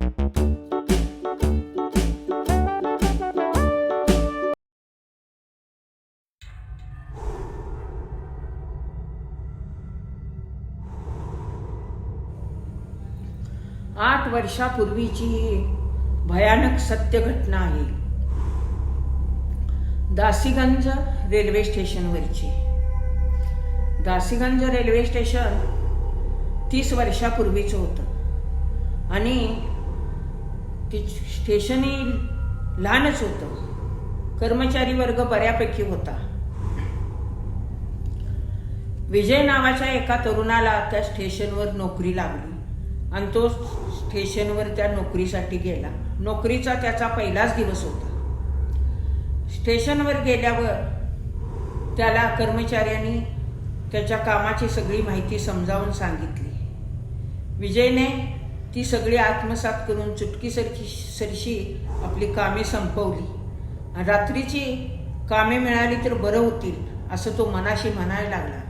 आठ वर्षापूर्वीची ही भयानक सत्य घटना आहे. दासीगंज रेल्वे स्टेशनवरची. दासीगंज रेल्वे स्टेशन तीस वर्षापूर्वीचं होतं. आणि ते स्टेशनही लहानच होतं. कर्मचारी वर्ग बऱ्यापैकी होता. विजय नावाच्या एका तरुणाला त्या स्टेशनवर नोकरी लागली. आणि तो स्टेशनवर त्या नोकरीसाठी गेला. नोकरीचा त्याचा पहिलाच दिवस होता. स्टेशनवर गेल्यावर त्याला कर्मचाऱ्यांनी त्याच्या कामाची सगळी माहिती समजावून सांगितली. विजयने ती सगळी आत्मसात करून चुटकीसरकी सरशी आपली कामे संपवली. रात्रीची कामे मिळाली तर बरं होतील असं तो मनाशी म्हणायला लागला.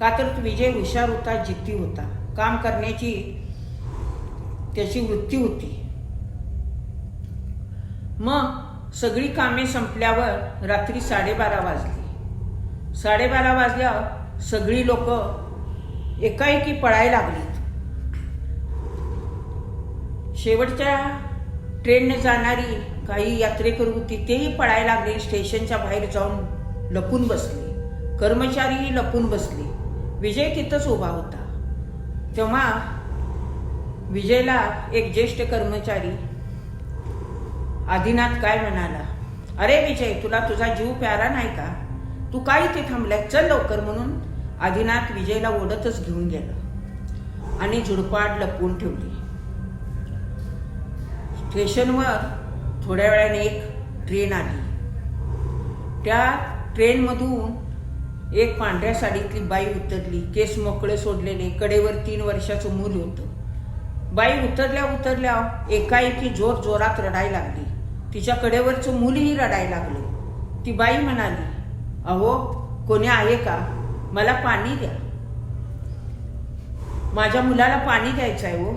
का तर तो विजय हुशार होता जिद्दी होता. काम करण्याची त्याची वृत्ती होती. मग सगळी कामे संपल्यावर रात्री साडेबारा वाजली. साडेबारा वाजल्यावर सगळी लोक एकाएकी पळायला लागली. शेवटच्या ट्रेनने जाणारी काही यात्रेकरू तिथेही पळायला लागले स्टेशनच्या बाहेर जाऊन लपून बसले. कर्मचारीही लपून बसले. विजय तिथंच उभा होता. तेव्हा विजयला एक ज्येष्ठ कर्मचारी आदिनाथ काय म्हणाला अरे विजय तुला तुझा जीव प्यारा नाही का? तू काय इथे थांबलाय? चल लवकर म्हणून आदिनाथ विजयला ओढतच घेऊन गेलं आणि झुडपाड लपवून ठेवली. स्टेशनवर थोड्या वेळाने एक ट्रेन आली. त्या ट्रेनमधून एक पांढऱ्या साडीतली बाई उतरली. केस मोकळे सोडलेले. कडेवर तीन वर्षाचं मूल होतं. बाई उतरल्या उतरल्या एकाएकी जोर जोरात रडायला लागली. तिच्या कडेवरचं मुलही रडायला लागलं. ती बाई म्हणाली अहो कोणी आहे का? मला पाणी द्या. माझ्या मुलाला पाणी द्यायचं आहे हो.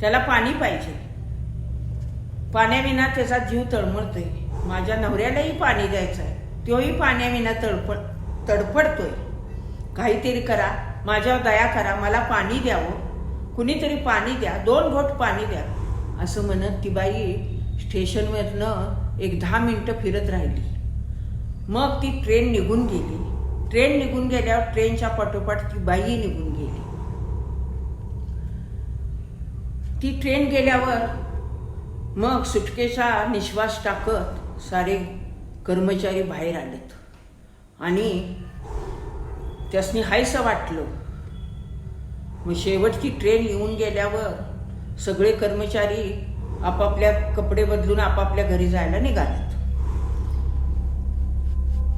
त्याला पाणी पाहिजे. पाण्याविना त्याचा जीव तळमळतोय. माझ्या नवऱ्यालाही पाणी द्यायचं आहे तोही पाण्याविना तळपड तडफडतोय. काहीतरी करा माझ्यावर दया करा मला पाणी द्यावं हो. कुणीतरी पाणी द्या दोन घोट पाणी द्या. असं म्हणत ती बाई स्टेशनवरनं एक दहा मिनटं फिरत राहिली. मग ती ट्रेन निघून गेली. ट्रेन निघून गेल्यावर ट्रेनच्या पाठोपाठ ती बाई निघून गेली. ती ट्रेन गेल्यावर मग सुटकेचा निश्वास टाकत सारे कर्मचारी बाहेर आलेत. आणि त्यासनी हायसं वाटलं. मग शेवटची ट्रेन येऊन गेल्यावर सगळे कर्मचारी आपापल्या कपडे बदलून आपापल्या घरी जायला निघालेत.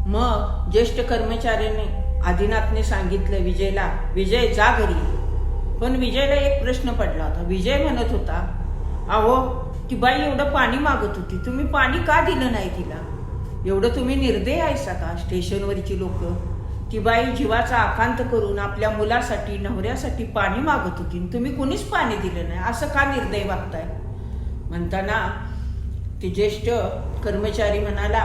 मग ज्येष्ठ कर्मचाऱ्याने आदिनाथने सांगितलं विजयला विजय जा घरी. पण विजयला एक प्रश्न पडला होता. विजय म्हणत होता अहो की बाई एवढं पाणी मागत होती. तुम्ही पाणी का दिलं नाही तिला? एवढं तुम्ही निर्दय आहेसा का? स्टेशनवरची लोक. ती बाई जीवाचा आकांत करून आपल्या मुलासाठी नवऱ्यासाठी पाणी मागत होती आणि तुम्ही कुणीच पाणी दिलं नाही. असं का निर्दय वागताय? म्हणताना ते ज्येष्ठ कर्मचारी म्हणाला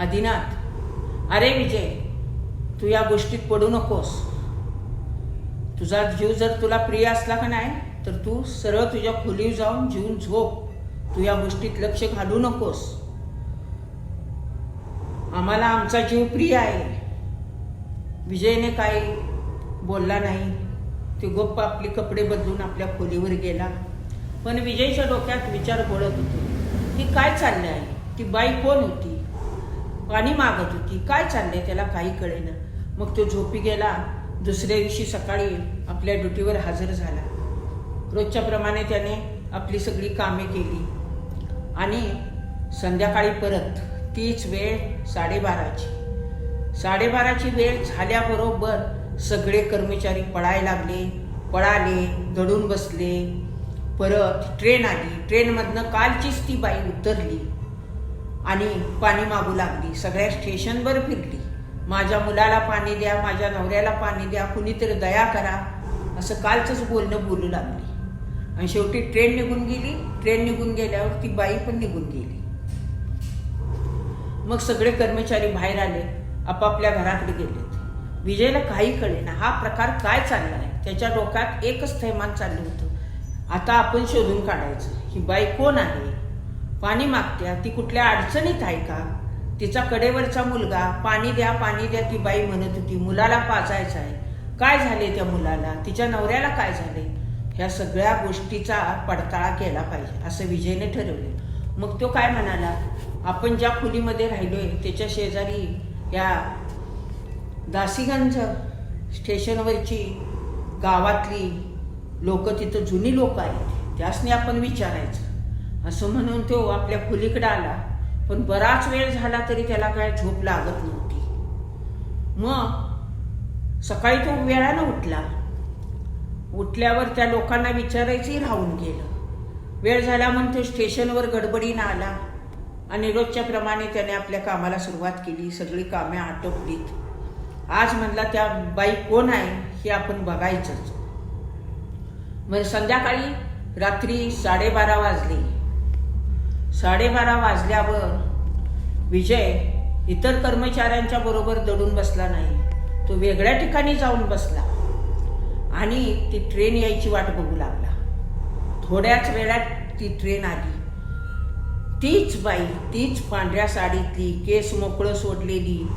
आदिनाथ अरे विजय तू या गोष्टीत पडू नकोस. तुझा जीव जर तुला प्रिय असला का नाही तर तू सरळ तुझ्या खोलीव जाऊन जीवन झोप. तू या गोष्टीत लक्ष घालू नकोस. आम्हाला आमचा जीव प्रिय आहे. विजयने काही बोलला नाही. ते गप्प आपले कपडे बदलून आपल्या खोलीवर गेला. पण विजयच्या डोक्यात विचार बोलत होते. की काय चाललं आहे ती बाई कोण होती? पाणी मागत होती. काय चाललंय त्याला काही कळेना. मग तो झोपी गेला. दुसऱ्या दिवशी सकाळी आपल्या ड्युटीवर हजर झाला. रोजच्याप्रमाणे त्याने आपली सगळी कामे केली. आणि संध्याकाळी परत तीच वेळ साडेबाराची. साडेबाराची वेळ झाल्याबरोबर सगळे कर्मचारी पळायला लागले. पळाले दडून बसले. परत ट्रेन आली. ट्रेनमधनं कालचीच ती बाई उतरली आणि पाणी मागू लागली. सगळ्या स्टेशनवर फिरली. माझ्या मुलाला पाणी द्या माझ्या नवऱ्याला पाणी द्या कुणीतरी दया करा असं कालचंच बोलणं बोलू लागली. आणि शेवटी ट्रेन निघून गेली. ट्रेन निघून गेल्यावर ती बाई पण निघून गेली. मग सगळे कर्मचारी बाहेर आले. आपापल्या घराकडे गेलेत विजयला काही कळेना. हा प्रकार काय चालला आहे त्याच्या डोक्यात एकच थैमान चाललं होतं. आता आपण शोधून काढायचं. ही बाई कोण आहे? पाणी मागत्या. ती कुठल्या अडचणीत आहे का? तिचा कडेवरचा मुलगा. पाणी द्या पाणी द्या ती बाई म्हणत होती. मुलाला पाजायचं आहे काय झाले त्या मुलाला? तिच्या नवऱ्याला काय झाले? ह्या सगळ्या गोष्टीचा पडताळा केला पाहिजे असं विजयने ठरवले. मग तो काय म्हणाला? आपण ज्या खोलीमध्ये आहे त्याच्या शेजारी या दासीगंज स्टेशनवरची गावातली लोक तिथं जुनी लोक आहेत त्यासनी आपण विचारायचं. असं म्हणून तो आपल्या खोलीकडे आला. पण बराच वेळ झाला तरी त्याला काय झोप लागत नव्हती. मग सकाळी तो वेळानं उठला. उठल्यावर त्या लोकांना विचारायचंही राहून गेलं. वेळ झाला म्हणून तो स्टेशनवर गडबडीनं आला. आणि रोजच्या प्रमाणे त्याने आपल्या कामाला सुरुवात केली. सगळी कामे आटोपलीत. आज म्हणला त्या बाई कोण आहे हे आपण बघायचंच. मग संध्याकाळी रात्री साडेबारा वाजले. साडेबारा वाजल्यावर विजय इतर कर्मचाऱ्यांच्या बरोबर दडून बसला नाही. तो वेगळ्या ठिकाणी जाऊन बसला. आणि ती ट्रेन यायची वाट बघू लागला. थोड्याच वेळात ती ट्रेन आली. तीच बाई तीच पांढऱ्या साडीतली केस मोकळं सोडलेली.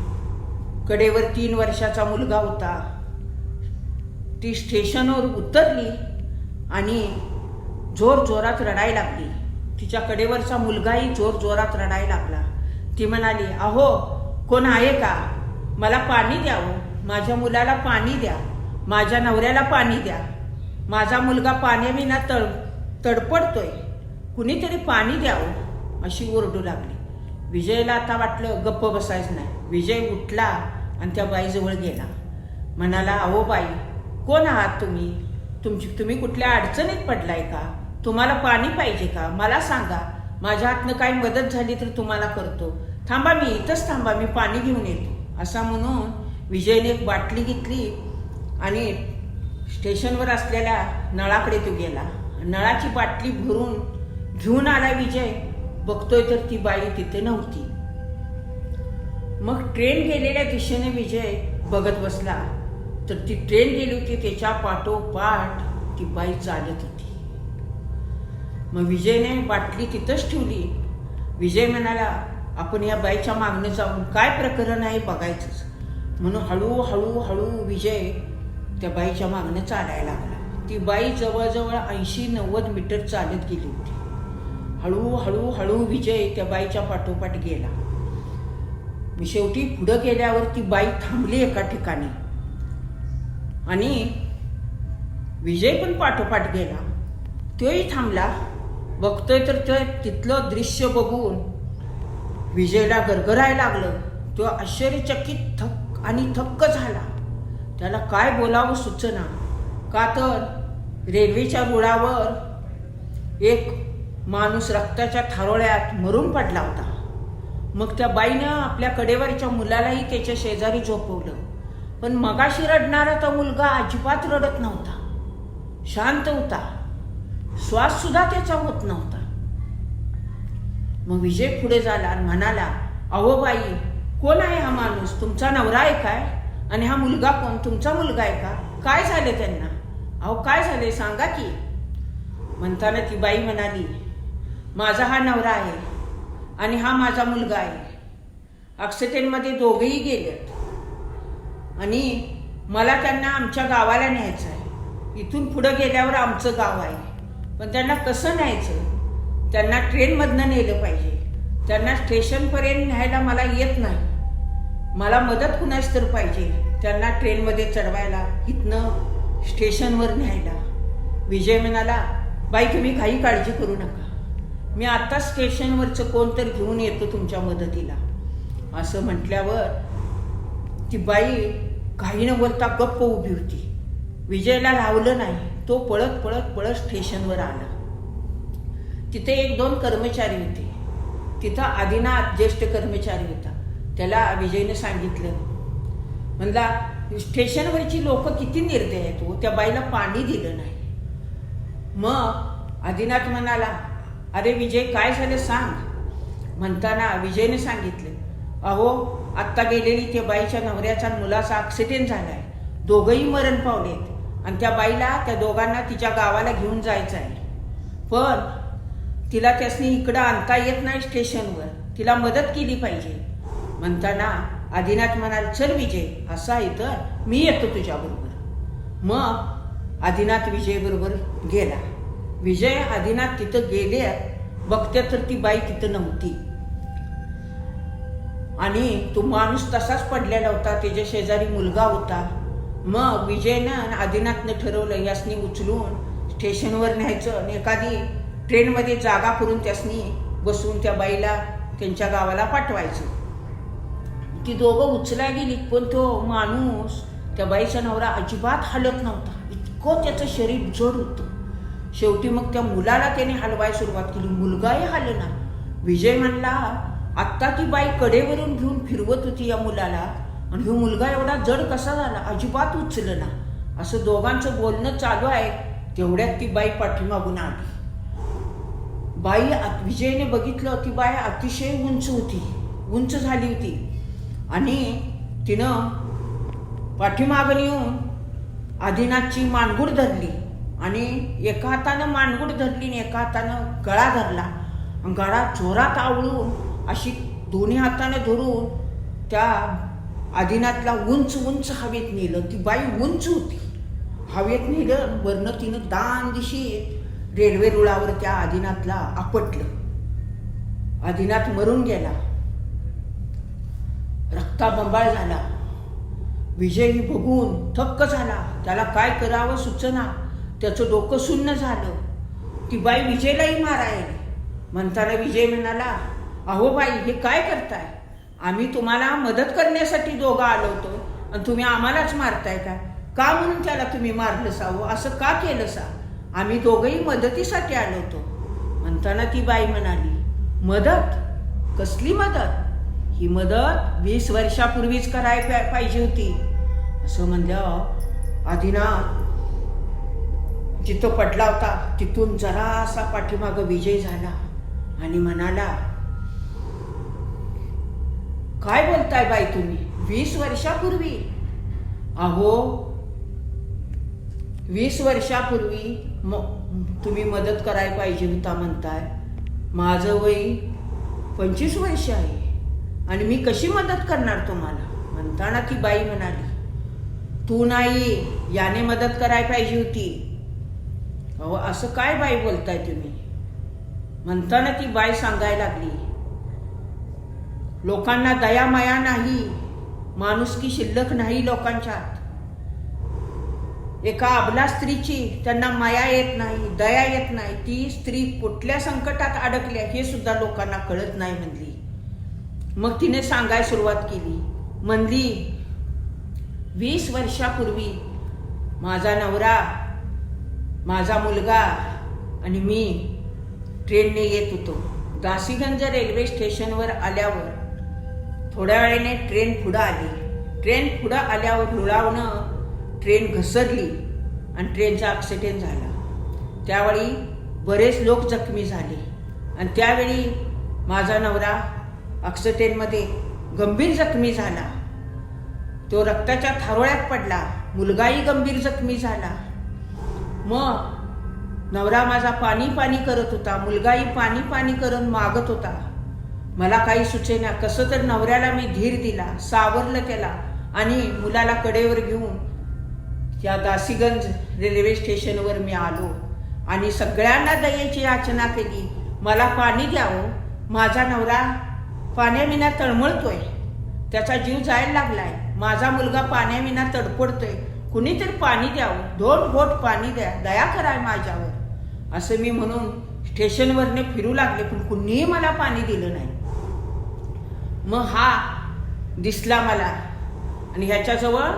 कडेवर तीन वर्षाचा मुलगा होता. ती स्टेशनवर उतरली आणि जोर जोरात रडायला लागली. तिच्या कडेवरचा मुलगाही जोर जोरात रडायला लागला. ती म्हणाली अहो कोण आहे का? मला पाणी द्यावं हो. माझ्या मुलाला पाणी द्या. माझ्या नवऱ्याला पाणी द्या. माझा मुलगा पाण्याविना तड तडपडतोय. कुणीतरी पाणी द्यावं अशी ओरडू लागली. विजयला आता वाटलं गप्प बसायचं नाही. विजय उठला आणि त्या बाईजवळ गेला. म्हणाला अहो बाई कोण आहात तुम्ही? तुमची तुम्ही कुठल्या अडचणीत पडलाय का? तुम्हाला पाणी पाहिजे का? मला सांगा. माझ्या हातनं काही मदत झाली तर तुम्हाला करतो. थांबा मी इथंच थांबा मी पाणी घेऊन येतो. असा म्हणून विजयने एक बाटली घेतली आणि स्टेशनवर असलेल्या नळाकडे तो गेला. नळाची बाटली भरून घेऊन आला विजय. बघतोय तर ती बाई तिथे नव्हती. मग ट्रेन गेलेल्या दिशेने विजय बघत बसला. तर ती ट्रेन गेली होती त्याच्या पाठोपाठ ती बाई चालत होती. मग विजयने बाटली तिथंच ठेवली. विजय म्हणाला आपण या बाईच्या मागणं जाऊन काय प्रकरण आहे बघायचंच. म्हणून हळूहळू हळू विजय त्या बाईच्या मागणं चालायला लागला. ती बाई जवळजवळ ऐंशी नव्वद मीटर चालत गेली होती. हळूहळू हळू विजय त्या बाईच्या पाठोपाठ गेला. मी शेवटी पुढं गेल्यावर ती बाई थांबली एका ठिकाणी. आणि विजय पण पाठोपाठ गेला. तोही थांबला. बघतोय तर ते तिथलं दृश्य बघून विजयला गरगरायला लागलं. तो आश्चर्यचकित थक्क आणि थक्क झाला. त्याला काय बोलावं सुचना? का तर रेल्वेच्या रुळावर एक माणूस रक्ताच्या थारोळ्यात मरून पडला होता. मग त्या बाईनं आपल्या कडेवरच्या मुलालाही त्याच्या शेजारी झोपवलं. पण मगाशी रडणारा तो मुलगा अजिबात रडत नव्हता. शांत होता. श्वास सुद्धा त्याचा होत नव्हता. मग विजय पुढे झाला आणि म्हणाला अहो बाई कोण आहे हा माणूस? तुमचा नवरा आहे काय? आणि हा मुलगा कोण? तुमचा मुलगा आहे का? काय झाले त्यांना? अहो काय झाले सांगा की. म्हणताना ती बाई म्हणाली माझा हा नवरा आहे आणि हा माझा मुलगा आहे. अक्सिडेंटमध्ये दोघेही गेलेत. आणि मला त्यांना आमच्या गावाला न्यायचं आहे इथून पुढं गेल्यावर आमचं गाव आहे. पण त्यांना कसं न्यायचं? त्यांना ट्रेनमधनं नेलं पाहिजे. त्यांना स्टेशनपर्यंत न्यायला मला येत नाही. मला मदत कुणाच तर पाहिजे? त्यांना ट्रेनमध्ये चढवायला इथनं स्टेशनवर न्यायला. विजय म्हणाला बाई तुम्ही काही काळजी करू नका. मी आत्ता स्टेशनवरचं कोण तर घेऊन येतो तुमच्या मदतीला. असं म्हटल्यावर ती बाई काही न बोलता गप्प उभी होती. विजयला लावलं नाही. तो पळत पळत पळत स्टेशनवर आला. तिथे एक दोन कर्मचारी होते. तिथं आदिनाथ ज्येष्ठ कर्मचारी होता. त्याला विजयने सांगितलं. म्हणला स्टेशनवरची लोक किती निर्दय आहेत हो? त्या बाईला पाणी दिलं नाही. मग आदिनाथ म्हणाला अरे विजय काय झालं सांग. म्हणताना विजयने सांगितले अहो आत्ता गेलेली त्या बाईच्या नवऱ्याचा मुलाचा ॲक्सिडेंट आहे दोघंही मरण पावलेत. आणि त्या बाईला त्या दोघांना तिच्या गावाला घेऊन जायचं आहे पण तिला त्यासनी इकडं आणता येत नाही स्टेशनवर. तिला मदत केली पाहिजे. म्हणताना आदिनाथ म्हणाल चल विजय असा आहे तर मी येतो तुझ्याबरोबर. मग आदिनाथ विजयबरोबर गेला. विजय आदिनाथ तिथं गेले बघते तर ती बाई तिथं नव्हती. आणि तो माणूस तसाच पडलेला होता त्याच्या शेजारी मुलगा होता. मग विजयनं आणि आदिनाथनं ठरवलं यासनी उचलून स्टेशनवर न्यायचं आणि एखादी ट्रेनमध्ये जागा करून त्यासनी बसून त्या बाईला त्यांच्या गावाला पाठवायचं. ती दोघं उचला गेली पण तो माणूस त्या बाईचा नवरा अजिबात हलत नव्हता. इतकं त्याचं शरीर जड होतं. शेवटी मग त्या मुलाला त्याने हलवायला सुरुवात केली. मुलगाही हलना विजय म्हणला आत्ता ती बाई कडेवरून घेऊन फिरवत होती या मुलाला आणि ह्यो मुलगा एवढा जड कसा झाला? अजिबात उचलना असं दोघांचं बोलणं चालू आहे. तेवढ्यात ती बाई पाठीमागून आली. बाई विजयने बघितलं ती बाई अतिशय उंच होती. उंच झाली होती. आणि तिनं पाठीमागं येऊन आदिनाथची मानगूड धरली आणि एका हातानं मानगूड धरली आणि एका हातानं गळा धरला. गळा जोरात आवळून अशी दोन्ही हातानं धरून त्या आदिनाथला उंच उंच हवेत नेलं. ती बाई उंच होती. हवेत नेलं वरनं तिनं दान दिशी रेल्वे रुळावर त्या आदिनाथला आपटलं. आदिनाथ मरून गेला. रक्ताबंबाळ झाला. विजयी बघून थक्क झाला. त्याला काय करावं सुचना? त्याचं डोकं सुन्न झालं. ती बाई विजयलाही मारायला. म्हणताना विजय म्हणाला अहो बाई हे काय करताय? आम्ही तुम्हाला मदत करण्यासाठी दोघं आलो होतो आणि तुम्ही आम्हालाच मारताय का? का म्हणून त्याला तुम्ही मारलं सावं हो? असं का केलं सा? आम्ही दोघंही मदतीसाठी आलो होतो. म्हणताना ती बाई म्हणाली मदत? कसली मदत? ही मदत वीस वर्षापूर्वीच करायला पाहिजे होती. असं म्हणलं आदिनाथ जिथं पडला होता तिथून जरासा पाठीमागं विजय झाला आणि म्हणाला काय बोलताय बाई तुम्ही? वीस वर्षापूर्वी? अहो वीस वर्षापूर्वी म तुम्ही मदत करायला पाहिजे होता म्हणताय. माझं वय पंचवीस वर्ष आहे. आणि मी कशी मदत करणार तुम्हाला? म्हणताना ती बाई म्हणाली तू नाही याने मदत करायला पाहिजे होती. अहो असं काय बाई बोलताय तुम्ही? म्हणताना ती बाई सांगायला लागली लोकांना दयामाया नाही माणुसकी शिल्लक नाही लोकांच्यात. एका अबला स्त्रीची त्यांना माया येत नाही दया येत नाही. ती स्त्री कुठल्या संकटात अडकल्या हे सुद्धा लोकांना कळत नाही म्हणली. मग तिने सांगायला सुरुवात केली. म्हणली वीस वर्षापूर्वी माझा नवरा माझा मुलगा आणि मी ट्रेनने येत होतो. दासीगंज रेल्वे स्टेशनवर आल्यावर थोड्या वेळाने ट्रेन पुढं आली. ट्रेन पुढं आल्यावर रुळावणं ट्रेन घसरली आणि ट्रेनचा ॲक्सिडेंट झाला. त्यावेळी बरेच लोक जखमी झाले आणि त्यावेळी माझा नवरा अक्षटेनमध्ये गंभीर जखमी झाला. तो रक्ताच्या थारोळ्यात पडला. मुलगाही गंभीर जखमी झाला. मग नवरा माझा पाणी पाणी करत होता. मुलगाही पाणी पाणी करून मागत होता. मला काही सुचेना. कसं तर नवऱ्याला मी धीर दिला सावरलं त्याला आणि मुलाला कडेवर घेऊन या दासीगंज रेल्वे स्टेशनवर मी आलो आणि सगळ्यांना दयेची याचना केली. मला पाणी द्यावं. माझा नवरा पाण्याविना तळमळतोय. त्याचा जीव जायला लागलाय. माझा मुलगा पाण्याविना तडफडतोय. कुणीतरी पाणी द्यावं. दोन बोट पाणी द्या. दया कराय माझ्यावर. असं मी म्हणून स्टेशनवरने फिरू लागले पण कुणीही मला पाणी दिलं नाही. मग हा दिसला मला. आणि ह्याच्याजवळ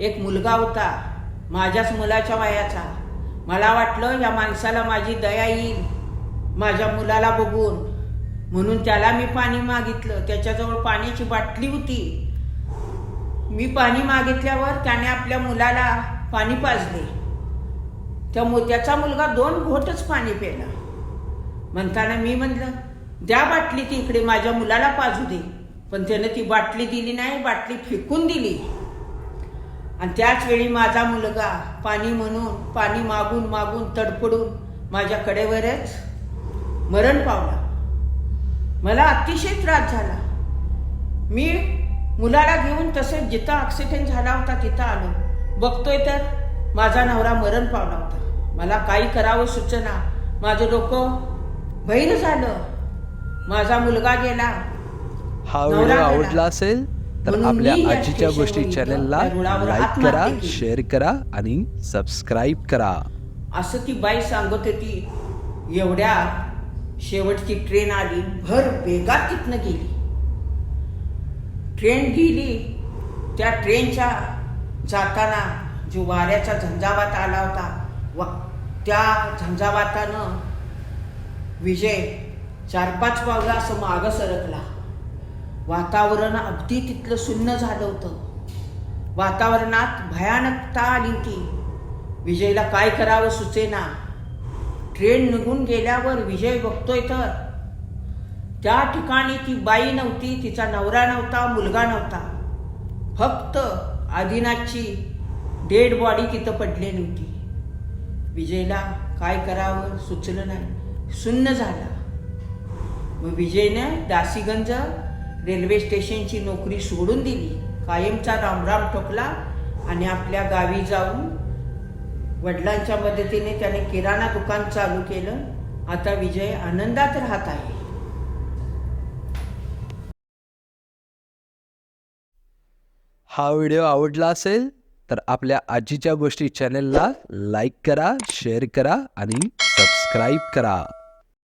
एक मुलगा होता. माझ्याच मुलाच्या वयाचा. मला वाटलं या माणसाला माझी दया येईल. माझ्या मुलाला बघून. म्हणून त्याला मी पाणी मागितलं. त्याच्याजवळ पाण्याची बाटली होती. मी पाणी मागितल्यावर त्याने आपल्या मुलाला पाणी पाजले. त्या मोत्याचा मुलगा दोन घोटच पाणी प्याला म्हणताना मी म्हणलं द्या बाटली ती इकडे माझ्या मुलाला पाजू दे. पण त्यानं ती बाटली दिली नाही बाटली फेकून दिली. आणि त्याच वेळी माझा मुलगा पाणी म्हणून पाणी मागून मागून तडपडून माझ्या कडेवरच मरण पावला. मला अतिशय त्रास झाला. मी मुलाला घेऊन तसंच जिथं ॲक्सिडेंट झाला होता तिथं आलो. बघतोय तर माझा नवरा मरण पावला होता. मला काही करावं सुचना. माझं डोकं बहिर झालं. माझा मुलगा गेला. हा व्हिडिओ. आवडला असेल तर आपल्या आजीच्या गोष्टी चॅनलला लाईक करा. शेअर करा आणि सबस्क्राईब करा. असं ती बाई सांगत होती एवढ्या शेवटची ट्रेन आली भर वेगात तिथनं गेली. ट्रेन गेली त्या ट्रेनच्या जाताना जो वाऱ्याचा झंझावात आला होता व त्या झंझावातानं विजय चार पाच पावलं असं मागं सरकला. वातावरण अगदी तिथलं सुन्न झालं होतं. वातावरणात भयानकता आली होती. विजयला काय करावं सुचेना. ट्रेन निघून गेल्यावर विजय बघतोय तर. त्या ठिकाणी ती बाई नव्हती तिचा नवरा नव्हता मुलगा नव्हता. फक्त आदिनाथची डेड बॉडी तिथं पडलेली होती. विजयला काय करावं सुचलं नाही. सुन्न झाला. मग विजयनं दासीगंज रेल्वे स्टेशनची नोकरी सोडून दिली. कायमचा रामराम ठोकला आणि आपल्या गावी जाऊन वडिलांच्या मदतीने त्याने किराणा दुकान चालू केलं. आता विजय आनंदात राहत आहे. हा व्हिडिओ आवडला असेल तर आपल्या आजीच्या गोष्टी चॅनेलला लाईक करा शेअर करा आणि सबस्क्राईब करा.